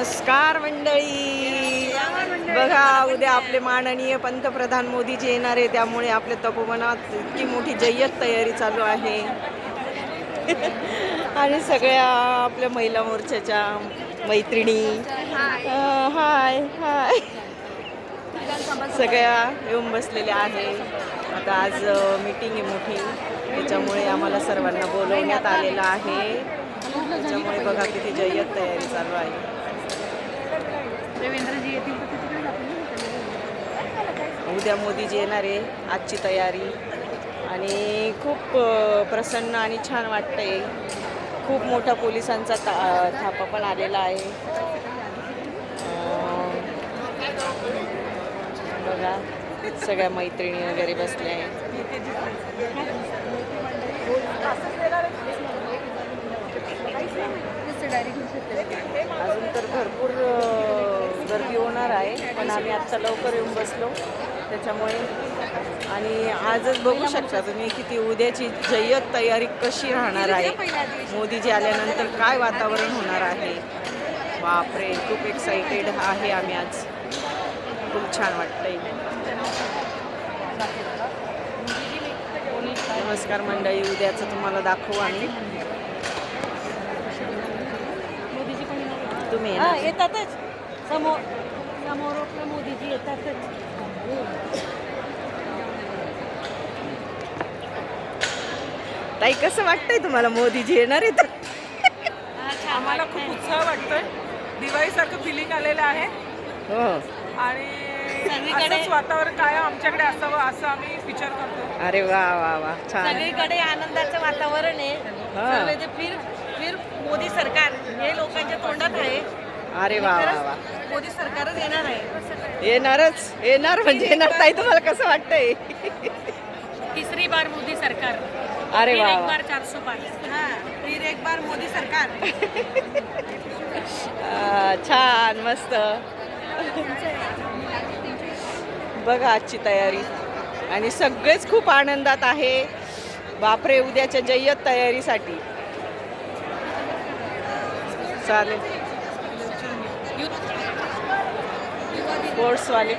नमस्कार मंडळी. बघा उद्या आपले माननीय पंतप्रधान मोदीजी येणार आहे त्यामुळे आपल्या तपोवनात इतकी मोठी जय्यत तयारी चालू आहे. आणि सगळ्या आपल्या महिला मोर्चाच्या मैत्रिणी. हाय हाय. सगळ्या येऊन बसलेल्या आहे. आता आज मीटिंग आहे मोठी. त्याच्यामुळे आम्हाला सर्वांना बोलवण्यात आलेलं आहे. त्याच्यामुळे बघा किती जय्यत तयारी चालू आहे. रवींद्रजी येतील तर तिकडे जातील उद्या मोदीजी येणार आहे आजची तयारी. आणि खूप प्रसन्न आणि छान वाटतंय. खूप मोठा पोलिसांचा था थापा पण आलेला आहे. बघा सगळ्या मैत्रिणी वगैरे बसल्या आहेत. अजून तर भरपूर आहे पण आम्ही आत्ता लवकर येऊन बसलो. त्याच्यामुळे आणि आजच बघू शकता तुम्ही किती उद्याची जय्यत तयारी कशी राहणार आहे. मोदीजी आल्यानंतर काय वातावरण होणार आहे. बापरे खूप एक्साइटेड आहे आम्ही आज. खूप छान वाटतंय. नमस्कार मंडळी उद्याचं तुम्हाला दाखवू आम्ही. तुम्ही? येतातच. समोर. समोर मोदीजी येतातच ताई कसं वाटतंय तुम्हाला मोदीजी येणार आहेत आम्हाला खूप उत्साह वाटतोय. दिवाळीसारखं फिलिंग आलेलं आहे. हो. आणि सगळीकडे- असंच वातावरण काय आमच्याकडे असावं असं आम्ही विचार करतो. अरे वा वा वा छान. सगळीकडे आनंदाचं वातावरण आहे. हा. सर्व ते फिर फिर मोदी सरकार हे आहे अरे वा वा वा. मोदी सरकारच येणार आहे. येणारच येणार म्हणजे येणार ताई तुम्हाला कसं वाटतंय? तिसरी बार मोदी सरकार. अरे वा बार चार सौ पार हा फिर एक बार मोदी सरकार. छान मस्त. बघा आजची तयारी. आणि सगळेच खूप आनंदात आहे. बापरे उद्याच्या जय्यत तयारीसाठी. चालेल. स्पोर्ट्सवाले